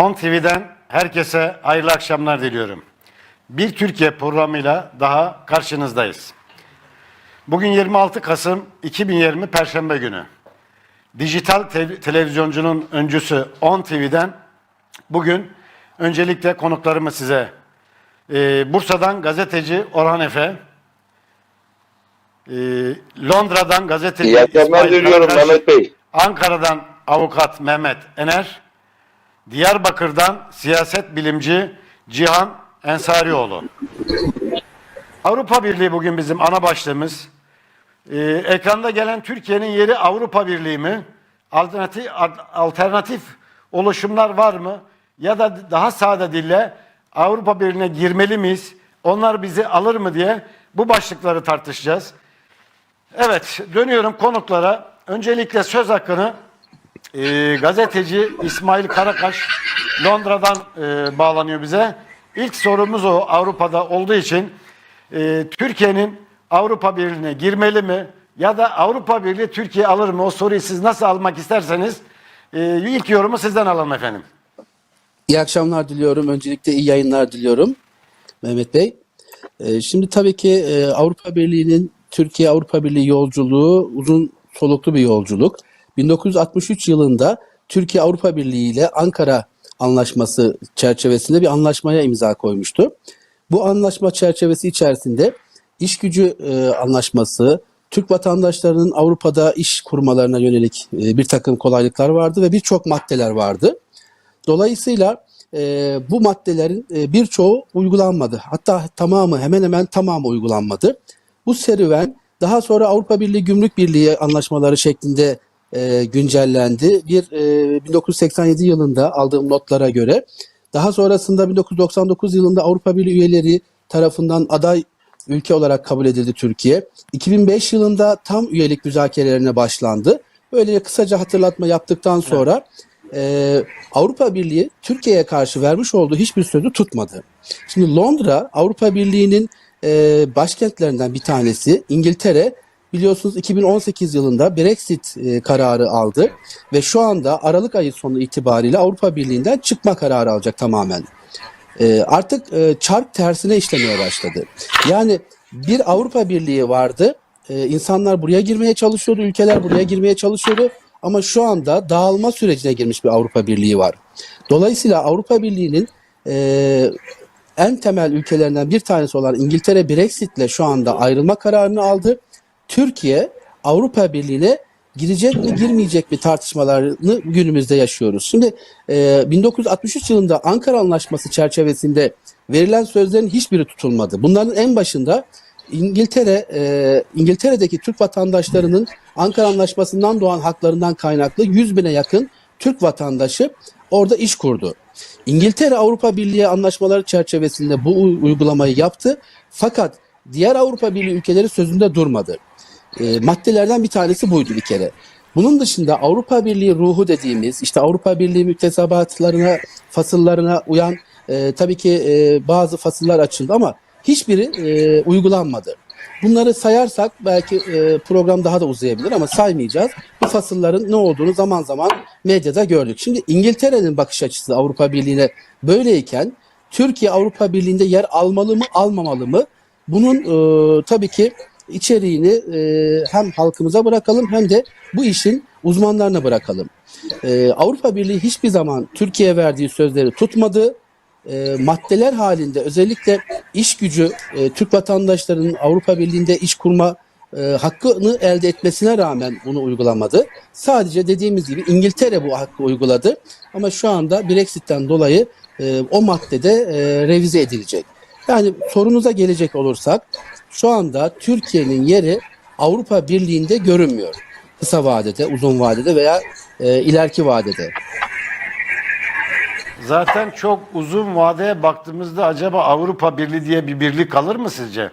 On TV'den herkese hayırlı akşamlar diliyorum. Bir Türkiye programıyla daha karşınızdayız. Bugün 26 Kasım 2020 Perşembe günü. Dijital te- televizyoncunun öncüsü On TV'den bugün öncelikle konuklarımı size e, Bursa'dan gazeteci Orhan Efe, e, Londra'dan gazeteci İyi akşamlar İsmail diliyorum Mehmet Bey. Ankara'dan avukat Mehmet Ener, Diyarbakır'dan siyaset bilimci Cihan Ensarioğlu. Avrupa Birliği bugün bizim ana başlığımız. Ee, ekranda gelen Türkiye'nin yeri Avrupa Birliği mi? Alternatif, alternatif oluşumlar var mı? Ya da daha sade dille Avrupa Birliği'ne girmeli miyiz? Onlar bizi alır mı diye bu başlıkları tartışacağız. Evet, dönüyorum konuklara. Öncelikle söz hakkını e, gazeteci İsmail Karakaş Londra'dan e, bağlanıyor bize. İlk sorumuz o Avrupa'da olduğu için e, Türkiye'nin Avrupa Birliği'ne girmeli mi? Ya da Avrupa Birliği Türkiye alır mı? O soruyu siz nasıl almak isterseniz e, ilk yorumu sizden alalım efendim. İyi akşamlar diliyorum. Öncelikle iyi yayınlar diliyorum Mehmet Bey. Ee, Şimdi tabii ki e, Avrupa Birliği'nin Türkiye Avrupa Birliği yolculuğu uzun soluklu bir yolculuk. 1963 yılında Türkiye Avrupa Birliği ile Ankara Anlaşması çerçevesinde bir anlaşmaya imza koymuştu. Bu anlaşma çerçevesi içerisinde iş gücü e, anlaşması, Türk vatandaşlarının Avrupa'da iş kurmalarına yönelik e, bir takım kolaylıklar vardı ve birçok maddeler vardı. Dolayısıyla e, bu maddelerin e, birçoğu uygulanmadı. Hatta tamamı hemen hemen tamamı uygulanmadı. Bu serüven daha sonra Avrupa Birliği Gümrük Birliği anlaşmaları şeklinde e, güncellendi. Bir e, 1987 yılında aldığım notlara göre daha sonrasında 1999 yılında Avrupa Birliği üyeleri tarafından aday ülke olarak kabul edildi Türkiye. 2005 yılında tam üyelik müzakerelerine başlandı. Böyle kısaca hatırlatma yaptıktan sonra e, Avrupa Birliği Türkiye'ye karşı vermiş olduğu hiçbir sözü tutmadı. Şimdi Londra Avrupa Birliği'nin e, başkentlerinden bir tanesi. İngiltere biliyorsunuz 2018 yılında Brexit e, kararı aldı ve şu anda Aralık ayı sonu itibariyle Avrupa Birliği'nden çıkma kararı alacak tamamen. E, artık e, çark tersine işlemeye başladı. Yani bir Avrupa Birliği vardı. İnsanlar buraya girmeye çalışıyordu, ülkeler buraya girmeye çalışıyordu. Ama şu anda dağılma sürecine girmiş bir Avrupa Birliği var. Dolayısıyla Avrupa Birliği'nin e, en temel ülkelerinden bir tanesi olan İngiltere Brexit'le şu anda ayrılma kararını aldı. Türkiye Avrupa Birliği'ne girecek mi girmeyecek mi tartışmalarını günümüzde yaşıyoruz. Şimdi e, 1963 yılında Ankara Anlaşması çerçevesinde verilen sözlerin hiçbiri tutulmadı. Bunların en başında İngiltere e, İngiltere'deki Türk vatandaşlarının Ankara Anlaşması'ndan doğan haklarından kaynaklı 100 bine yakın Türk vatandaşı orada iş kurdu. İngiltere Avrupa Birliği anlaşmaları çerçevesinde bu uygulamayı yaptı. Fakat diğer Avrupa Birliği ülkeleri sözünde durmadı. E, maddelerden bir tanesi buydu bir kere. Bunun dışında Avrupa Birliği ruhu dediğimiz işte Avrupa Birliği müktesebatlarına, fasıllarına uyan e, tabii ki e, bazı fasıllar açıldı ama hiçbiri e, uygulanmadı. Bunları sayarsak belki e, program daha da uzayabilir ama saymayacağız. Bu fasılların ne olduğunu zaman zaman medyada gördük. Şimdi İngiltere'nin bakış açısı Avrupa Birliği'ne böyleyken Türkiye Avrupa Birliği'nde yer almalı mı almamalı mı? Bunun e, tabii ki içeriğini e, hem halkımıza bırakalım hem de bu işin uzmanlarına bırakalım. E, Avrupa Birliği hiçbir zaman Türkiye'ye verdiği sözleri tutmadı e, maddeler halinde özellikle iş gücü e, Türk vatandaşlarının Avrupa Birliği'nde iş kurma e, hakkını elde etmesine rağmen bunu uygulamadı. Sadece dediğimiz gibi İngiltere bu hakkı uyguladı ama şu anda Brexit'ten dolayı e, o maddede e, revize edilecek. Yani sorunuza gelecek olursak şu anda Türkiye'nin yeri Avrupa Birliği'nde görünmüyor. Kısa vadede, uzun vadede veya e, ileriki vadede. Zaten çok uzun vadeye baktığımızda acaba Avrupa Birliği diye bir birlik kalır mı sizce?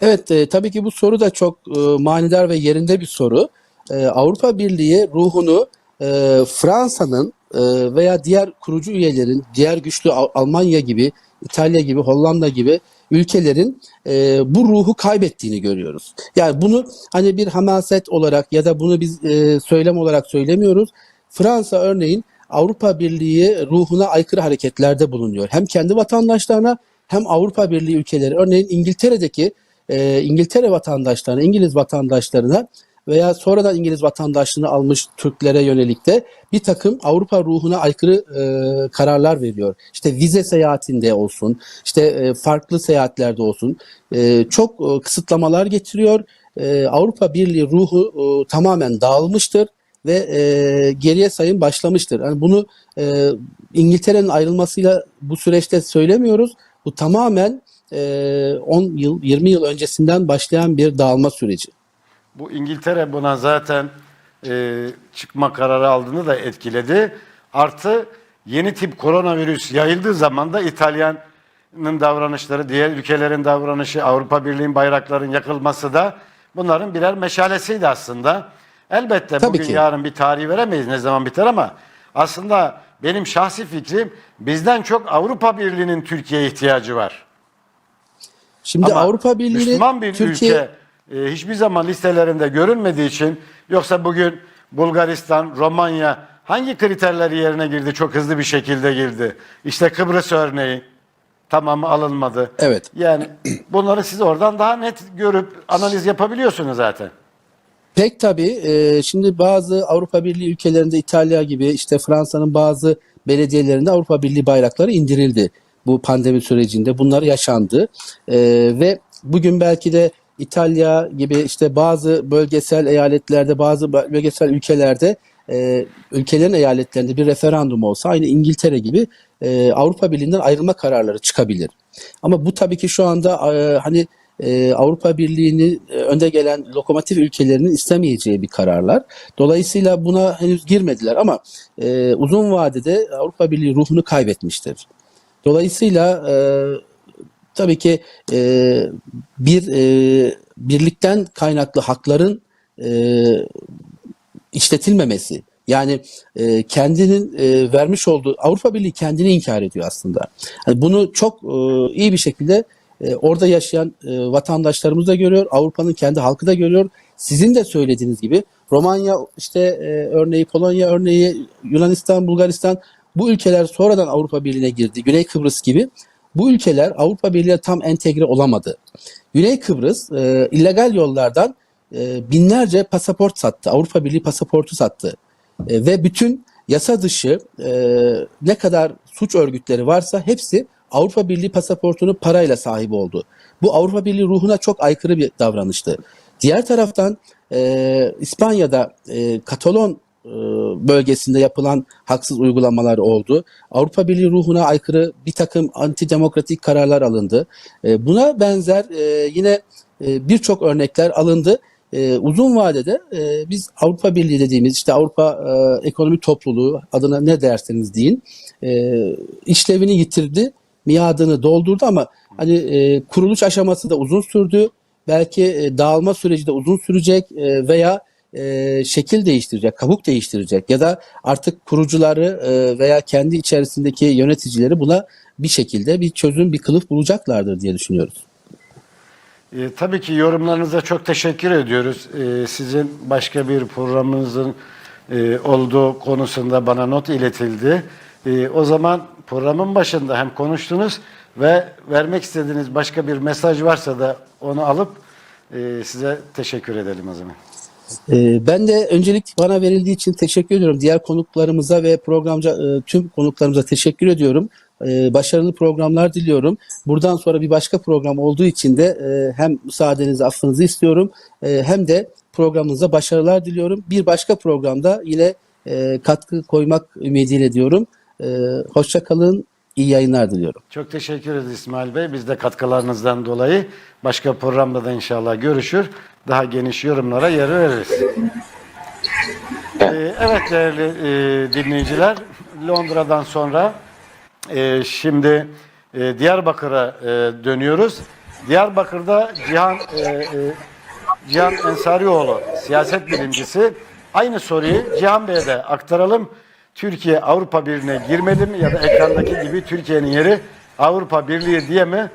Evet, e, tabii ki bu soru da çok e, manidar ve yerinde bir soru. E, Avrupa Birliği ruhunu e, Fransa'nın e, veya diğer kurucu üyelerin, diğer güçlü Al- Almanya gibi, İtalya gibi, Hollanda gibi ülkelerin e, bu ruhu kaybettiğini görüyoruz. Yani bunu hani bir hamaset olarak ya da bunu biz e, söylem olarak söylemiyoruz. Fransa örneğin Avrupa Birliği ruhuna aykırı hareketlerde bulunuyor. Hem kendi vatandaşlarına hem Avrupa Birliği ülkeleri. Örneğin İngiltere'deki e, İngiltere vatandaşlarına, İngiliz vatandaşlarına veya sonradan İngiliz vatandaşlığını almış Türklere yönelik de bir takım Avrupa ruhuna aykırı e, kararlar veriyor. İşte vize seyahatinde olsun, işte e, farklı seyahatlerde olsun e, çok e, kısıtlamalar getiriyor. E, Avrupa Birliği ruhu e, tamamen dağılmıştır ve e, geriye sayım başlamıştır. Yani bunu e, İngiltere'nin ayrılmasıyla bu süreçte söylemiyoruz. Bu tamamen e, 10 yıl, 20 yıl öncesinden başlayan bir dağılma süreci. Bu İngiltere buna zaten e, çıkma kararı aldığını da etkiledi. Artı yeni tip koronavirüs yayıldığı zaman da İtalya'nın davranışları, diğer ülkelerin davranışı, Avrupa Birliği'nin bayrakların yakılması da bunların birer meşalesiydi aslında. Elbette Tabii bugün ki. yarın bir tarih veremeyiz ne zaman biter ama aslında benim şahsi fikrim bizden çok Avrupa Birliği'nin Türkiye'ye ihtiyacı var. Şimdi Ama Avrupa Birliği'nin Müslüman bir Türkiye ülke e, hiçbir zaman listelerinde görünmediği için yoksa bugün Bulgaristan, Romanya hangi kriterleri yerine girdi? Çok hızlı bir şekilde girdi. İşte Kıbrıs örneği tamamı alınmadı. Evet. Yani bunları siz oradan daha net görüp analiz yapabiliyorsunuz zaten. Pek tabii. e, şimdi bazı Avrupa Birliği ülkelerinde İtalya gibi işte Fransa'nın bazı belediyelerinde Avrupa Birliği bayrakları indirildi. Bu pandemi sürecinde bunlar yaşandı. E, ve bugün belki de İtalya gibi işte bazı bölgesel eyaletlerde, bazı bölgesel ülkelerde e, ülkelerin eyaletlerinde bir referandum olsa aynı İngiltere gibi e, Avrupa Birliği'nden ayrılma kararları çıkabilir. Ama bu tabii ki şu anda e, hani e, Avrupa Birliği'ni e, önde gelen lokomotif ülkelerinin istemeyeceği bir kararlar. Dolayısıyla buna henüz girmediler ama e, uzun vadede Avrupa Birliği ruhunu kaybetmiştir. Dolayısıyla e, tabii ki e, bir e, birlikten kaynaklı hakların e, işletilmemesi yani e, kendinin e, vermiş olduğu Avrupa Birliği kendini inkar ediyor aslında. Yani bunu çok e, iyi bir şekilde e, orada yaşayan e, vatandaşlarımız da görüyor, Avrupa'nın kendi halkı da görüyor. Sizin de söylediğiniz gibi Romanya işte e, örneği, Polonya örneği, Yunanistan, Bulgaristan bu ülkeler sonradan Avrupa Birliği'ne girdi. Güney Kıbrıs gibi bu ülkeler Avrupa Birliği'ne tam entegre olamadı. Güney Kıbrıs e, illegal yollardan e, binlerce pasaport sattı. Avrupa Birliği pasaportu sattı. E, ve bütün yasa dışı e, ne kadar suç örgütleri varsa hepsi Avrupa Birliği pasaportunu parayla sahibi oldu. Bu Avrupa Birliği ruhuna çok aykırı bir davranıştı. Diğer taraftan e, İspanya'da e, Katalon bölgesinde yapılan haksız uygulamalar oldu. Avrupa Birliği ruhuna aykırı bir takım antidemokratik kararlar alındı. E, buna benzer e, yine e, birçok örnekler alındı. E, uzun vadede e, biz Avrupa Birliği dediğimiz işte Avrupa e, Ekonomi Topluluğu adına ne derseniz deyin e, işlevini yitirdi, miadını doldurdu ama hani e, kuruluş aşaması da uzun sürdü. Belki e, dağılma süreci de uzun sürecek e, veya e, şekil değiştirecek, kabuk değiştirecek ya da artık kurucuları e, veya kendi içerisindeki yöneticileri buna bir şekilde bir çözüm, bir kılıf bulacaklardır diye düşünüyoruz. E, tabii ki yorumlarınıza çok teşekkür ediyoruz. E, sizin başka bir programınızın e, olduğu konusunda bana not iletildi. E, o zaman programın başında hem konuştunuz ve vermek istediğiniz başka bir mesaj varsa da onu alıp e, size teşekkür edelim o zaman. Ee, Ben de öncelik bana verildiği için teşekkür ediyorum. Diğer konuklarımıza ve programca e, tüm konuklarımıza teşekkür ediyorum. Ee, Başarılı programlar diliyorum. Buradan sonra bir başka program olduğu için de e, hem müsaadenizi, affınızı istiyorum e, hem de programınıza başarılar diliyorum. Bir başka programda yine katkı koymak ümidiyle diyorum. E, Hoşça kalın, iyi yayınlar diliyorum. Çok teşekkür ederiz İsmail Bey. Biz de katkılarınızdan dolayı başka programda da inşallah görüşür. Daha geniş yorumlara yer veririz. Ee, evet değerli e, dinleyiciler, Londra'dan sonra e, şimdi e, Diyarbakır'a e, dönüyoruz. Diyarbakır'da Cihan e, e, Cihan Ensarioğlu siyaset bilimcisi aynı soruyu Cihan Bey'e de aktaralım. Türkiye Avrupa Birliği'ne girmeli mi ya da ekrandaki gibi Türkiye'nin yeri Avrupa Birliği diye mi